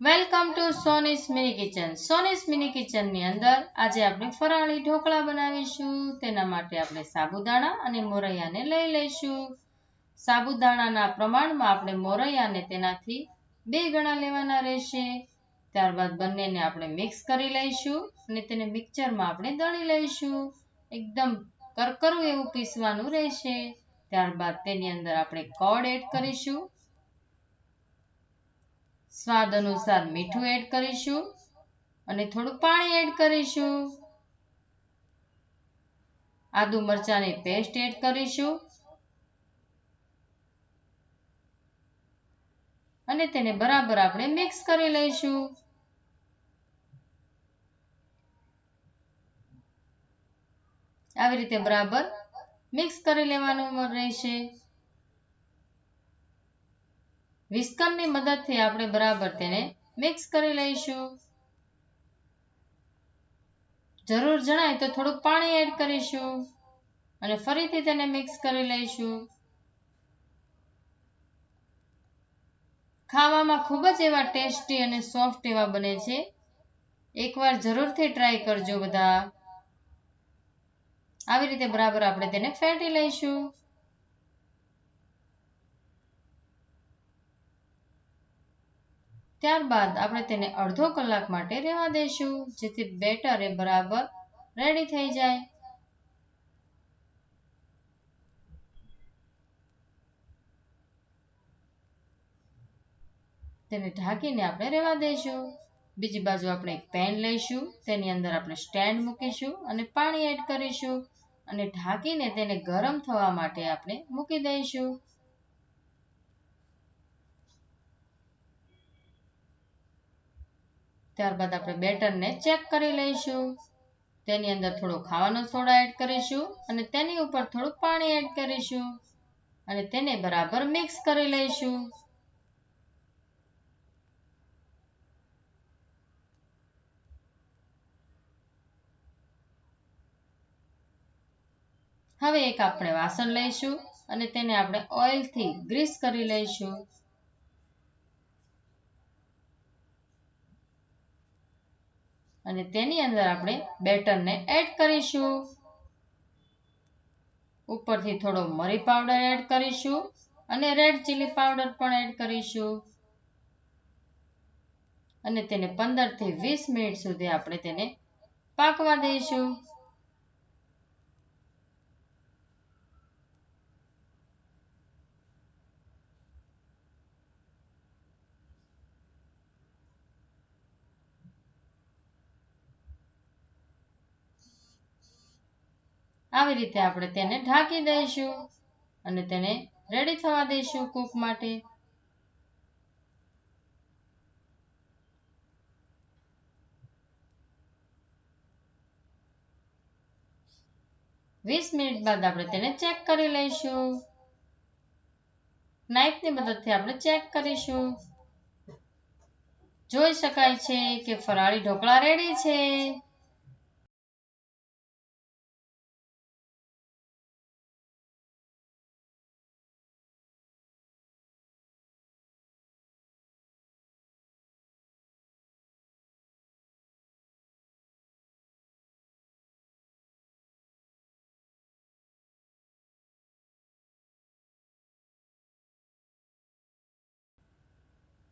Welcome to Soni's mini kitchen Soni's mini કિચનની અંદર આજે આપણે ફરાળી ઢોકળા બનાવીશું. તેના માટે આપણે સાબુદાણા અને મોરૈયાને લઈ લઈશું. સાબુદાણાના પ્રમાણમાં આપણે મોરૈયાને તેનાથી બે ગણા લેવાના રહેશે. ત્યારબાદ બંનેને આપણે મિક્સ કરી લઈશું અને તેને મિક્સરમાં આપણે દળી લઈશું. એકદમ કરકરું એવું પીસવાનું રહેશે. ત્યારબાદ તેની અંદર આપણે કળ એડ કરીશું. સ્વાદ અનુસાર મીઠું એડ કરીશું અને થોડું પાણી એડ કરીશું. આદુ મરચાની પેસ્ટ એડ કરીશું. અને તેને બરાબર આપણે મિક્સ કરી લઈશું. આવી રીતે બરાબર મિક્સ કરી લેવાનું રહેશે. વિસ્કરની મદદથી આપણે બરાબર તેને મિક્સ કરી લઈશું. જરૂર જણાય તો થોડુંક પાણી એડ કરીશું અને ફરીથી તેને મિક્સ કરી લઈશું. ખાવામાં ખૂબ જ એવા ટેસ્ટી અને સોફ્ટ એવા બને છે. એકવાર જરૂરથી ટ્રાય કરજો બધા. આવી રીતે બરાબર આપણે તેને ફેંટી લઈશું. ત્યારબાદ આપણે તેને અડધો કલાક માટે રહેવા દઈશું, જેથી બેટર એ બરાબર રેડી થઈ જાય. તેને ઢાંકીને આપણે રહેવા દઈશું. બીજી બાજુ આપણે એક પેન લઈશું, તેની અંદર આપણે સ્ટેન્ડ મૂકીશું અને પાણી એડ કરીશું અને ઢાંકીને તેને ગરમ થવા માટે આપણે મૂકી દઈશું. ત્યારબાદ આપણે બેટરને ચેક કરી લઈશું. તેની અંદર થોડો ખાવાનો સોડા એડ કરીશું અને તેની ઉપર થોડું પાણી એડ કરીશું અને તેને બરાબર મિક્સ કરી લઈશું. હવે એક આપણે વાસણ લઈશું અને તેને આપણે ઓઇલથી ગ્રીસ કરી લઈશું. અને તેની અંદર આપણે બેટરને એડ કરીશું. ઉપરથી થોડો મરી પાવડર એડ કરીશું અને રેડ ચીલી પાવડર પણ એડ કરીશું. અને તેને પંદરથી વીસ મિનિટ સુધી આપણે તેને પાકવા દઈશું. આવી રીતે આપણે તેને ઢાંકી દઈશું અને તેને રેડી થવા દઈશું કૂક માટે. વીસ મિનિટ બાદ આપણે તેને ચેક કરી લઈશું. નાઇફની મદદથી આપણે ચેક કરીશું. જોઈ શકાય છે કે ફરાળી ઢોકળા રેડી છે.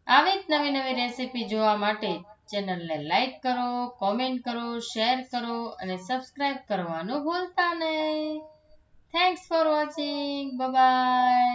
આવી જ નવી નવી રેસીપી જોવા માટે ચેનલને લાઈક કરો, કોમેન્ટ કરો, શેર કરો અને સબસ્ક્રાઇબ કરવાનું ભૂલતા નહીં. Thanks for watching bye